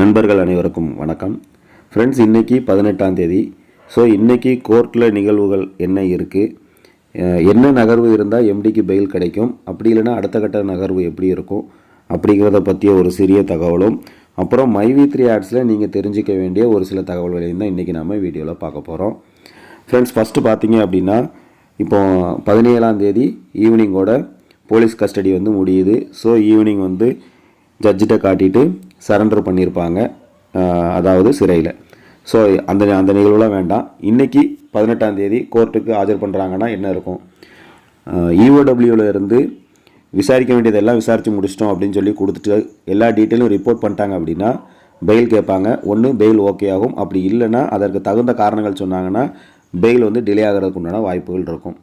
நண்பர்கள் அனைவருக்கும் வணக்கம். ஃப்ரெண்ட்ஸ் இன்றைக்கி பதினெட்டாம் தேதி. ஸோ இன்றைக்கி கோர்ட்டில் நிகழ்வுகள் என்ன இருக்குது என்ன நகர்வு இருந்தால் எம்டிக்கு பெயில் கிடைக்கும்? அப்படி இல்லைன்னா அடுத்த கட்ட நகர்வு எப்படி இருக்கும்? அப்படிங்கிறத பற்றிய ஒரு சிறிய தகவலும் அப்புறம் மைவி த்ரீ ஆட்ஸில் நீங்கள் தெரிஞ்சிக்க வேண்டிய ஒரு சில தகவல்களையும் தான் இன்றைக்கி நம்ம வீடியோவில் பார்க்க போகிறோம் ஃப்ரெண்ட்ஸ் ஃபஸ்ட்டு பார்த்தீங்க அப்படின்னா இப்போ பதினேழாம் தேதி ஈவினிங்கோட போலீஸ் கஸ்டடி வந்து முடியுது. ஸோ ஈவினிங் வந்து ஜட்ஜிட்ட காட்டிட்டு சரண்டர் பண்ணியிருப்பாங்க அதாவது சிறையில். ஸோ அந்த அந்த நிகழ்வுலாம் வேண்டாம். இன்றைக்கி பதினெட்டாம் தேதி கோர்ட்டுக்கு ஆஜர் பண்ணுறாங்கன்னா என்ன இருக்கும்? இஓடபிள்யூவில் இருந்து விசாரிக்க வேண்டியதெல்லாம் விசாரித்து முடிச்சிட்டோம் அப்படின்னு சொல்லி கொடுத்துட்டு எல்லா டீட்டெயிலும் ரிப்போர்ட் பண்ணிட்டாங்க அப்படின்னா பெயில் கேட்பாங்க. ஒன்று பெயில் ஓகே ஆகும். அப்படி இல்லைன்னா அதற்கு தகுந்த காரணங்கள் சொன்னாங்கன்னா பெயில் வந்து டிலே ஆகிறதுக்கு உண்டான வாய்ப்புகள் இருக்கும்.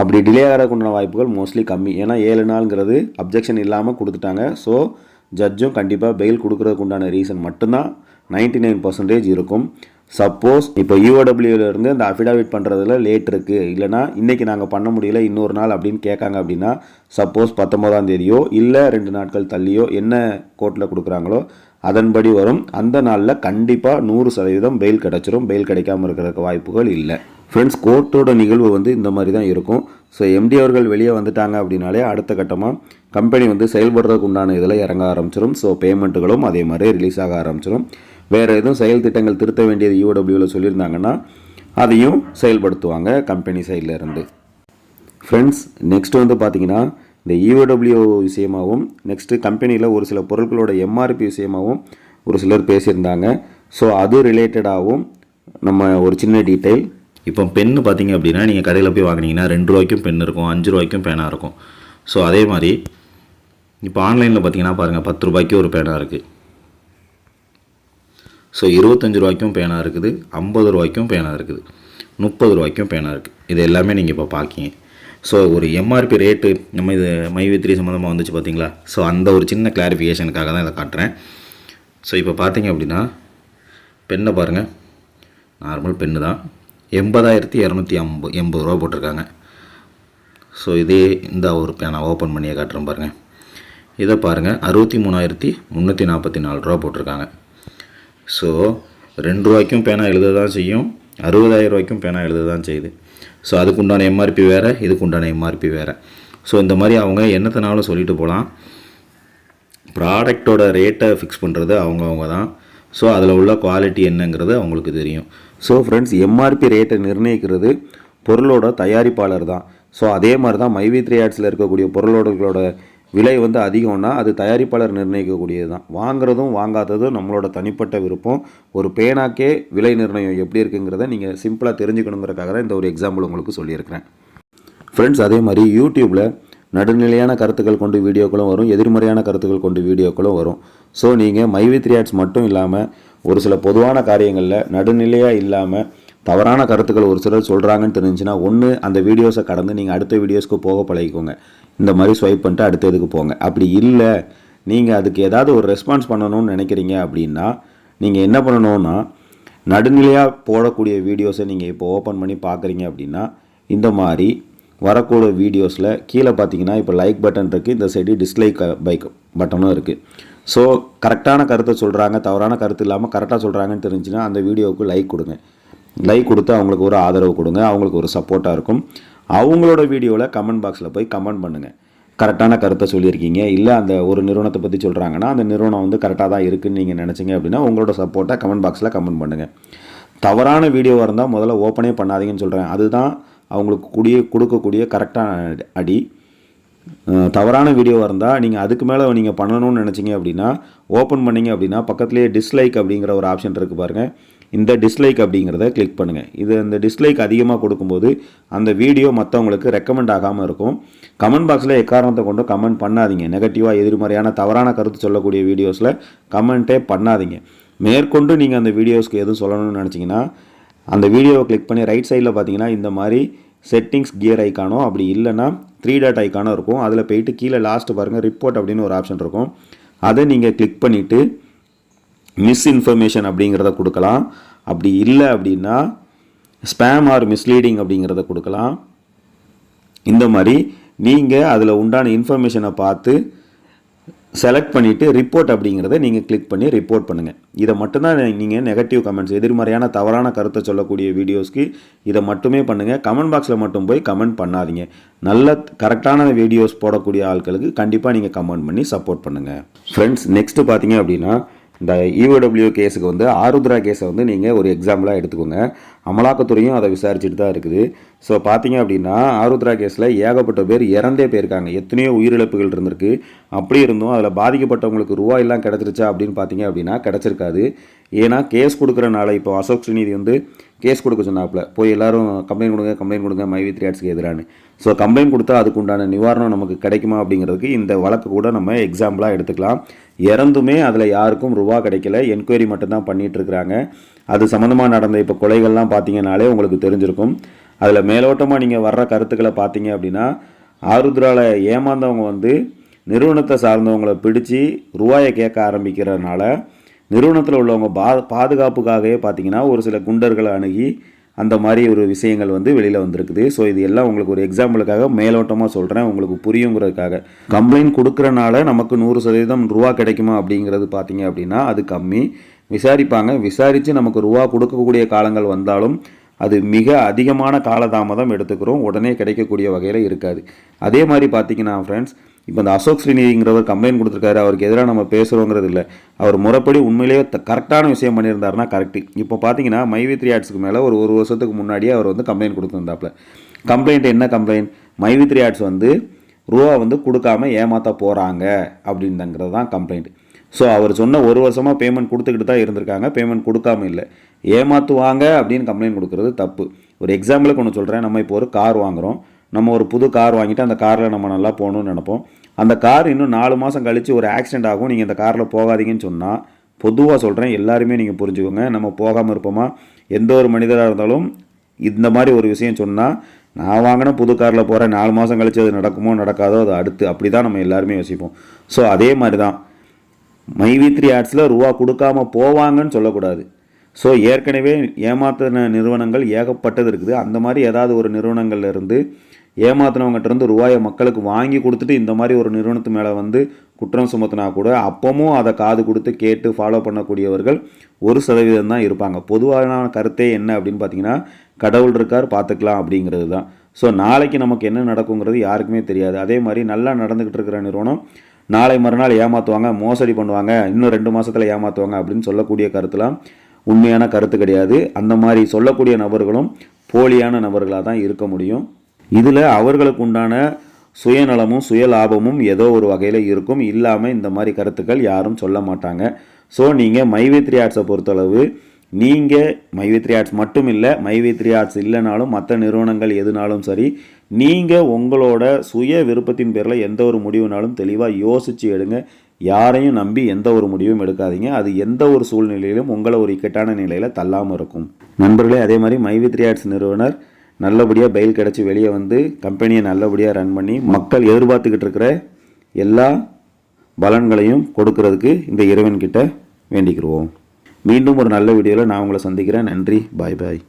அப்படி டிலே ஆகிறதுக்கு உண்டான வாய்ப்புகள் மோஸ்ட்லி கம்மி. ஏன்னா ஏழு நாளுங்கிறது அப்ஜெக்ஷன் இல்லாமல் கொடுத்துட்டாங்க. ஸோ ஜட்ஜும் கண்டிப்பாக பெயில் கொடுக்கறதுக்கு உண்டான ரீசன் மட்டும்தான் நைன்டி நைன் பர்சன்டேஜ் இருக்கும். சப்போஸ் இப்போ யூஓடபிள்யூலேருந்து அந்த அஃபிடாவிட் பண்ணுறதுல லேட் இருக்குது இல்லைனா இன்றைக்கி நாங்கள் பண்ண முடியல இன்னொரு நாள் அப்படின்னு கேட்காங்க அப்படின்னா சப்போஸ் பத்தொம்போதாம் தேதியோ இல்லை ரெண்டு நாட்கள் தள்ளியோ என்ன கோர்ட்டில் கொடுக்குறாங்களோ அதன்படி வரும். அந்த நாளில் கண்டிப்பாக நூறு சதவீதம் பெயில் கிடச்சிரும். பெயில் கிடைக்காம இருக்கிறதுக்கு வாய்ப்புகள் இல்லை. ஃப்ரெண்ட்ஸ் கோர்ட்டோட நிகழ்வு வந்து இந்த மாதிரி தான் இருக்கும் ஸோ எம்டி அவர்கள் வெளியே வந்துட்டாங்க அப்படின்னாலே அடுத்த கட்டமாக கம்பெனி வந்து செயல்படுறதுக்கு உண்டான இதில் இறங்க ஆரம்பிச்சிடும் ஸோ பேமெண்ட்டுகளும் அதே மாதிரி ரிலீஸ் ஆக ஆரம்பிச்சிடும் வேறு எதுவும் செயல் திட்டங்கள் திருத்த வேண்டியது யூடபிள்யூவில் சொல்லியிருந்தாங்கன்னா அதையும் செயல்படுத்துவாங்க கம்பெனி சைட்லேருந்து ஃப்ரெண்ட்ஸ் நெக்ஸ்ட் வந்து பார்த்தீங்கன்னா இந்த இஓடபிள்யூ விஷயமாகவும் நெக்ஸ்ட்டு கம்பெனியில் ஒரு சில பொருட்களோட எம்ஆர்பி விஷயமாகவும் ஒரு சிலர் பேசியிருந்தாங்க. ஸோ அது ரிலேட்டடாகவும் நம்ம ஒரு சின்ன டீட்டெயில் இப்போ பென்னு பார்த்தீங்க அப்படின்னா நீங்கள் கடையில் போய் வாங்குனீங்கன்னா ரெண்டு ரூபாய்க்கும் பென் இருக்கும் அஞ்சு ரூபாய்க்கும் பேனாக இருக்கும். ஸோ அதே மாதிரி இப்போ ஆன்லைனில் பார்த்தீங்கன்னா பாருங்கள் பத்து ரூபாய்க்கு ஒரு பேனா இருக்குது ஸோ இருபத்தஞ்சு ரூபாய்க்கும் பேனா இருக்குது ஐம்பது ரூபாய்க்கும் பேனா இருக்குது முப்பது ரூபாய்க்கும் பேனா இருக்குது இது எல்லாமே நீங்கள் இப்போ பார்க்கிங்க ஸோ ஒரு எம்ஆர்பி ரேட்டு நம்ம இது மைவித்ரி சம்மந்தமாக வந்துச்சு பார்த்தீங்களா? ஸோ அந்த ஒரு சின்ன கிளாரிஃபிகேஷனுக்காக தான் இதை காட்டுறேன். ஸோ இப்போ பார்த்தீங்க அப்படின்னா பெண்ணை பாருங்கள் நார்மல் பென்னு தான். எண்பதாயிரத்தி இரநூத்தி ஐம்பது எண்பது ரூபா போட்டிருக்காங்க. ஸோ இதே இந்த ஒரு பேனா ஓப்பன் பண்ணியே காட்டுறேன் பாருங்கள் இதை பாருங்கள் அறுபத்தி மூணாயிரத்தி முந்நூற்றி நாற்பத்தி நாலு ரூபா போட்டிருக்காங்க. ஸோ ரெண்டு ரூபாய்க்கும் பேனா எழுத தான் செய்யும். அறுபதாயிரம் ரூபாய்க்கும் பேனா எழுத தான் செய்யுது ஸோ அதுக்கு உண்டான எம்ஆர்பி வேறு இதுக்கு உண்டான எம்ஆர்பி வேறு. ஸோ இந்த மாதிரி அவங்க என்னத்தினாலும் சொல்லிட்டு போகலாம் ப்ராடக்டோட ரேட்டை ஃபிக்ஸ் பண்ணுறது அவங்கவுங்க தான். ஸோ அதில் உள்ள குவாலிட்டி என்னங்கிறது அவங்களுக்கு தெரியும். ஸோ ஃப்ரெண்ட்ஸ் எம்ஆர்பி ரேட்டை நிர்ணயிக்கிறது பொருளோட தயாரிப்பாளர் தான். ஸோ அதே மாதிரி தான் மைவி த்ரீ ஆட்ஸில் இருக்கக்கூடிய பொருளோடகளோட விலை வந்து அதிகம்னா அது தயாரிப்பாளர் நிர்ணயிக்கக்கூடியது தான் வாங்குறதும் வாங்காததும் நம்மளோட தனிப்பட்ட விருப்பம். ஒரு பேனாக்கே விலை நிர்ணயம் எப்படி இருக்குங்கிறத நீங்கள் சிம்பிளாக தெரிஞ்சுக்கணுங்கிறக்காக தான் இந்த ஒரு எக்ஸாம்பிள் உங்களுக்கு சொல்லியிருக்கிறேன். ஃப்ரெண்ட்ஸ் அதே மாதிரி யூடியூப்பில் நடுநிலையான கருத்துக்கள் கொண்டு வீடியோக்களும் வரும். எதிர்மறையான கருத்துக்கள் கொண்டு வீடியோக்களும் வரும். ஸோ நீங்கள் மைவி த்ரீ ஆட்ஸ் மட்டும் இல்லாமல் ஒரு சில பொதுவான காரியங்களில் நடுநிலையாக இல்லாமல் தவறான கருத்துக்கள் ஒரு சிலர் சொல்கிறாங்கன்னு தெரிஞ்சுன்னா ஒன்று அந்த வீடியோஸை கடந்து நீங்கள் அடுத்த வீடியோஸ்க்கு போக பழகிக்கோங்க. இந்த மாதிரி ஸ்வைப் பண்ணிட்டு அடுத்த இதுக்கு போங்க. அப்படி இல்லை நீங்கள் அதுக்கு ஏதாவது ஒரு ரெஸ்பான்ஸ் பண்ணணும்னு நினைக்கிறீங்க அப்படின்னா நீங்கள் என்ன பண்ணணும்னா நடுநிலையாக போடக்கூடிய வீடியோஸை நீங்கள் இப்போ ஓப்பன் பண்ணி பார்க்குறீங்க அப்படின்னா இந்த மாதிரி வரக்கூடிய வீடியோஸில் கீழே பார்த்தீங்கன்னா இப்போ லைக் பட்டன் இருக்குது இந்த சைடு டிஸ்லைக் பைக் பட்டனும் இருக்குது ஸோ கரெக்டான கருத்தை சொல்கிறாங்க தவறான கருத்து இல்லாமல் கரெக்டாக சொல்கிறாங்கன்னு தெரிஞ்சுன்னா அந்த வீடியோவுக்கு லைக் கொடுங்க. லைக் கொடுத்து அவங்களுக்கு ஒரு ஆதரவு கொடுங்க அவங்களுக்கு ஒரு சப்போர்ட்டாக இருக்கும். அவங்களோட வீடியோவில் கமெண்ட் பாக்ஸில் போய் கமெண்ட் பண்ணுங்கள் கரெக்டான கருத்தை சொல்லியிருக்கீங்க. இல்லை அந்த ஒரு நிறுவனத்தை பற்றி சொல்கிறாங்கன்னா அந்த நிறுவனம் வந்து கரெக்டாக தான் இருக்குதுன்னு நீங்கள் நினச்சிங்க அப்படின்னா உங்களோட சப்போர்ட்டாக கமெண்ட் பாக்ஸில் கமெண்ட் பண்ணுங்கள் தவறான வீடியோவாக இருந்தால் முதல்ல ஓப்பனே பண்ணாதீங்கன்னு சொல்கிறேன் அதுதான் அவங்களுக்கு கூடிய கொடுக்கக்கூடிய கரெக்டான அடி. தவறான வீடியோவாக இருந்தால் நீங்கள் அதுக்கு மேலே நீங்கள் பண்ணணும்னு நினச்சிங்க அப்படின்னா ஓப்பன் பண்ணீங்க அப்படின்னா பக்கத்துலேயே டிஸ்லைக் அப்படிங்கிற ஒரு ஆப்ஷன் இருக்குது பாருங்கள் இந்த டிஸ்லைக் அப்படிங்கிறத கிளிக் பண்ணுங்கள் இது இந்த டிஸ்லைக் அதிகமாக கொடுக்கும்போது அந்த வீடியோ மற்றவங்களுக்கு ரெக்கமெண்ட் ஆகாமல் இருக்கும். கமெண்ட் பாக்ஸில் எக்காரணத்தை கொண்டு கமெண்ட் பண்ணாதீங்க. நெகட்டிவாக எதிர்மறையான தவறான கருத்து சொல்லக்கூடிய வீடியோஸில் கமெண்ட்டே பண்ணாதீங்க. மேற்கொண்டு நீங்கள் அந்த வீடியோஸ்க்கு எதுவும் சொல்லணும்னு நினச்சிங்கன்னா அந்த வீடியோவை கிளிக் பண்ணி ரைட் சைடில் பார்த்தீங்கன்னா இந்த மாதிரி செட்டிங்ஸ் கியர் ஐக்கானோ அப்படி இல்லைன்னா த்ரீ டாட் ஐக்கானோ இருக்கும். அதில் போயிட்டு கீழே லாஸ்ட் பாருங்கள் ரிப்போர்ட் அப்படின்னு ஒரு ஆப்ஷன் இருக்கும். அதை நீங்கள் கிளிக் பண்ணிவிட்டு மிஸ் இன்ஃபர்மேஷன் அப்படிங்கிறத கொடுக்கலாம். அப்படி இல்லை அப்படின்னா ஸ்பேம் ஆர் மிஸ்லீடிங் அப்படிங்கிறத கொடுக்கலாம். இந்த மாதிரி நீங்கள் அதில் உண்டான இன்ஃபர்மேஷனை பார்த்து செலக்ட் பண்ணிவிட்டு ரிப்போர்ட் அப்படிங்கிறத நீங்கள் கிளிக் பண்ணி ரிப்போர்ட் பண்ணுங்கள் இதை மட்டும்தான் நீங்கள் நெகட்டிவ் கமெண்ட்ஸ் எதிர்மறையான தவறான கருத்தை சொல்லக்கூடிய வீடியோஸ்க்கு இதை மட்டுமே பண்ணுங்கள் கமெண்ட் பாக்ஸில் மட்டும் போய் கமெண்ட் பண்ணாதீங்க. நல்ல கரெக்டான வீடியோஸ் போடக்கூடிய ஆட்களுக்கு கண்டிப்பாக நீங்கள் கமெண்ட் பண்ணி சப்போர்ட் பண்ணுங்கள் ஃப்ரெண்ட்ஸ் நெக்ஸ்ட்டு பார்த்தீங்க அப்படின்னா இந்த இஓடபிள்யூ கேஸுக்கு வந்து ஆருத்ரா கேஸை வந்து நீங்கள் ஒரு எக்ஸாம்பிளாக எடுத்துக்கோங்க. அமலாக்கத்துறையும் அதை விசாரிச்சுட்டு தான் இருக்குது. ஸோ பார்த்தீங்க அப்படின்னா ஆருத்ரா கேஸில் ஏகப்பட்ட பேர் இறந்தே போயிருக்காங்க. எத்தனையோ உயிரிழப்புகள் இருந்திருக்கு. அப்படி இருந்தும் அதில் பாதிக்கப்பட்டவங்களுக்கு ரூபாயெல்லாம் கிடச்சிருச்சா அப்படின்னு பார்த்தீங்க அப்படின்னா கிடச்சிருக்காது. ஏன்னா கேஸ் கொடுக்குறனால இப்போ அசோக் ஸ்ரீநிதி வந்து கேஸ் கொடுக்க சொன்னாப்புல போய் எல்லாரும் கம்ப்ளைண்ட் கொடுங்க கம்ப்ளைண்ட் கொடுங்க மைவி த்ரீ ஆட்ஸ்க்கு எதிரானு ஸோ கம்ப்ளைண்ட் கொடுத்தா அதுக்கு உண்டான நிவாரணம் நமக்கு கிடைக்குமா அப்படிங்கிறதுக்கு இந்த வழக்கு கூட நம்ம எக்ஸாம்பிளாக எடுத்துக்கலாம். இறந்துமே அதில் யாருக்கும் ரூபா கிடைக்கல. என்கொயரி மட்டும்தான் பண்ணிகிட்டு இருக்கிறாங்க. அது சம்மந்தமாக நடந்த இப்போ கொலைகள்லாம் பார்த்தீங்கனாலே உங்களுக்கு தெரிஞ்சிருக்கும். அதில் மேலோட்டமாக நீங்கள் வர்ற கருத்துக்களை பார்த்தீங்க அப்படின்னா ஆருத்ரால ஏமாந்தவங்க வந்து நிறுவனத்தை சார்ந்தவங்களை பிடிச்சி ரூபாயை கேட்க ஆரம்பிக்கிறதுனால நிறுவனத்தில் உள்ளவங்க பா பாதுகாப்புக்காகவே பார்த்தீங்கன்னா ஒரு சில குண்டர்களை அணுகி அந்த மாதிரி ஒரு விஷயங்கள் வந்து வெளியில் வந்திருக்குது. ஸோ இது எல்லாம் உங்களுக்கு ஒரு எக்ஸாம்பிளுக்காக மேலோட்டமாக சொல்கிறேன் உங்களுக்கு புரியுங்கிறதுக்காக. கம்ப்ளைண்ட் கொடுக்குறனால நமக்கு நூறு சதவீதம் ரூபா கிடைக்குமா அப்படிங்கிறது பார்த்தீங்க அப்படின்னா அது கம்மி. விசாரிப்பாங்க. விசாரித்து நமக்கு ரூபா கொடுக்கக்கூடிய காலங்கள் வந்தாலும் அது மிக அதிகமான காலதாமதம் எடுத்துக்கிறோம். உடனே கிடைக்கக்கூடிய வகையில் இருக்காது. அதே மாதிரி பார்த்தீங்கன்னா ஃப்ரெண்ட்ஸ் இப்போ இந்த அசோக் ஸ்ரீநிதிங்கிறவர் கம்ப்ளைண்ட் கொடுத்துருக்காரு. அவருக்கு எதிராக நம்ம பேசுகிறோங்கிறது இல்லை. அவர் முறைப்படி உண்மையிலேயே கரெக்டான விஷயம் பண்ணியிருந்தாருன்னா கரெக்டு இப்போ பார்த்தீங்கன்னா மைவி த்ரீ ஆட்ஸ்க்கு மேலே ஒரு ஒரு வருஷத்துக்கு முன்னாடியே அவர் வந்து கம்ப்ளைண்ட் கொடுத்துருந்தாப்புல. கம்ப்ளைண்ட் என்ன complaint My V three ads வந்து ரூபா வந்து கொடுக்காம ஏமாற்ற போகிறாங்க அப்படின்னுங்கிறது தான் கம்ப்ளைண்ட் ஸோ அவர் சொன்ன ஒரு வருஷமாக பேமெண்ட் கொடுத்துக்கிட்டு தான் இருந்திருக்காங்க. பேமெண்ட் கொடுக்காம இல்லை. ஏமாற்றுவாங்க அப்படின்னு கம்ப்ளைண்ட் கொடுக்குறது தப்பு. ஒரு எக்ஸாம்பிளுக்கு ஒன்று சொல்கிறேன் நம்ம இப்போ ஒரு கார் வாங்குகிறோம் நம்ம ஒரு புது கார் வாங்கிட்டு அந்த காரில் நம்ம நல்லா போகணும்னு நினப்போம். அந்த கார் இன்னும் நாலு மாதம் கழித்து ஒரு ஆக்சிடென்ட் ஆகும். நீங்கள் இந்த காரில் போகாதீங்கன்னு சொன்னால் பொதுவாக சொல்கிறேன் எல்லாருமே நீங்கள் புரிஞ்சுக்கோங்க. நம்ம போகாமல் இருப்போமா? எந்த ஒரு மனிதராக இருந்தாலும் இந்த மாதிரி ஒரு விஷயம் சொன்னால் நான் வாங்கின புது காரில் போகிறேன் நாலு மாதம் கழித்து அது நடக்குமோ நடக்காதோ அது அடுத்து. அப்படி தான் நம்ம எல்லாருமே யோசிப்போம். ஸோ அதே மாதிரி தான் மைவி த்ரீ ஆட்ஸில் ரூபா கொடுக்காம போவாங்கன்னு சொல்லக்கூடாது. ஸோ ஏற்கனவே ஏமாத்தின நிறுவனங்கள் ஏகப்பட்டது இருக்குது. அந்த மாதிரி ஏதாவது ஒரு நிறுவனங்கள்லேருந்து இருந்து இருந்து ரூபாயை மக்களுக்கு வாங்கி கொடுத்துட்டு இந்த மாதிரி ஒரு நிறுவனத்து மேலே வந்து குற்றம் சுமத்தினா கூட அப்பவும் அதை காது கொடுத்து கேட்டு ஃபாலோ பண்ணக்கூடியவர்கள் ஒரு சதவீதம் தான் இருப்பாங்க. பொதுவான கருத்தே என்ன அப்படின்னு பார்த்தீங்கன்னா கடவுள் இருக்கார் பார்த்துக்கலாம் அப்படிங்கிறது தான். ஸோ நாளைக்கு நமக்கு என்ன நடக்குங்கிறது யாருக்குமே தெரியாது. அதே மாதிரி நல்லா நடந்துக்கிட்டு இருக்கிற நிறுவனம் நாளை மறுநாள் ஏமாற்றுவாங்க மோசடி பண்ணுவாங்க இன்னும் ரெண்டு மாதத்தில் ஏமாற்றுவாங்க அப்படின்னு சொல்லக்கூடிய கருத்துலாம் உண்மையான கருத்து கிடையாது. அந்த மாதிரி சொல்லக்கூடிய நபர்களும் போலியான நபர்களாக தான் இருக்க முடியும். இதில் அவர்களுக்கு உண்டான சுயநலமும் சுயலாபமும் ஏதோ ஒரு வகையில் இருக்கும். இல்லாமல் இந்த மாதிரி கருத்துக்கள் யாரும் சொல்ல மாட்டாங்க. ஸோ நீங்கள் மைவேத்ரி ஆர்ட்ஸை பொறுத்தளவு நீங்கள் மைவித்ரி ஆர்ட்ஸ் மட்டும் இல்லை மைவேத்ரி ஆர்ட்ஸ் இல்லைனாலும் மற்ற நிறுவனங்கள் எதுனாலும் சரி நீங்கள் உங்களோட சுய விருப்பத்தின் பேரில் எந்த ஒரு முடிவுனாலும் தெளிவாக யோசித்து எடுங்க. யாரையும் நம்பி எந்த ஒரு முடிவும் எடுக்காதீங்க. அது எந்த ஒரு சூழ்நிலையிலும் உங்களை ஒரு இக்கட்டான நிலையில் தள்ளாமல் இருக்கும். நண்பர்களே அதே மாதிரி மைவித்ரி ஆர்ட்ஸ் நிறுவனர் நல்லபடியாக பயில் கிடச்சி வெளியே வந்து கம்பெனியை நல்லபடியாக ரன் பண்ணி மக்கள் எதிர்பார்த்துக்கிட்டு இருக்கிற எல்லா பலன்களையும் கொடுக்கறதுக்கு இந்த இறைவன்கிட்ட வேண்டிக்கிடுவோம் மீண்டும் ஒரு நல்ல வீடியோவில் நான் உங்களை சந்திக்கிறேன். நன்றி. பாய் பாய்